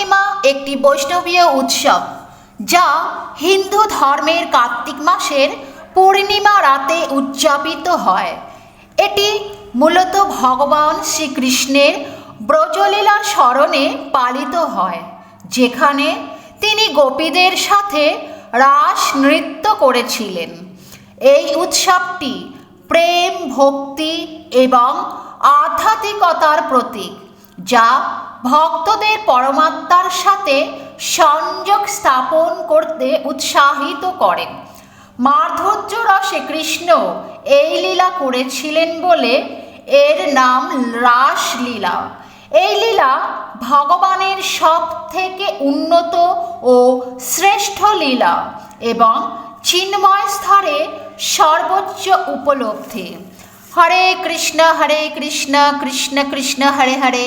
পূর্ণিমা একটি বৈষ্ণবীয় উৎসব, যা হিন্দু ধর্মের কার্তিক মাসের পূর্ণিমা রাতে উদযাপিত হয়। এটি মূলত ভগবান শ্রীকৃষ্ণের ব্রজলীলার স্মরণে পালিত হয়, যেখানে তিনি গোপীদের সাথে রাস নৃত্য করেছিলেন। এই উৎসবটি প্রেম, ভক্তি এবং আধ্যাত্মিকতার প্রতীক, যা ভক্তদের পরমাত্মার সাথে সংযোগ স্থাপন করতে উৎসাহিত করেন। মাধুর্য রসে কৃষ্ণ এই লীলা করেছিলেন বলে এর নাম রাসলীলা। এই লীলা ভগবানের সব থেকে উন্নত ও শ্রেষ্ঠ লীলা এবং চিন্ময় স্তরে সর্বোচ্চ উপলব্ধি। হরে কৃষ্ণ হরে কৃষ্ণ কৃষ্ণ কৃষ্ণ, হরে হরে।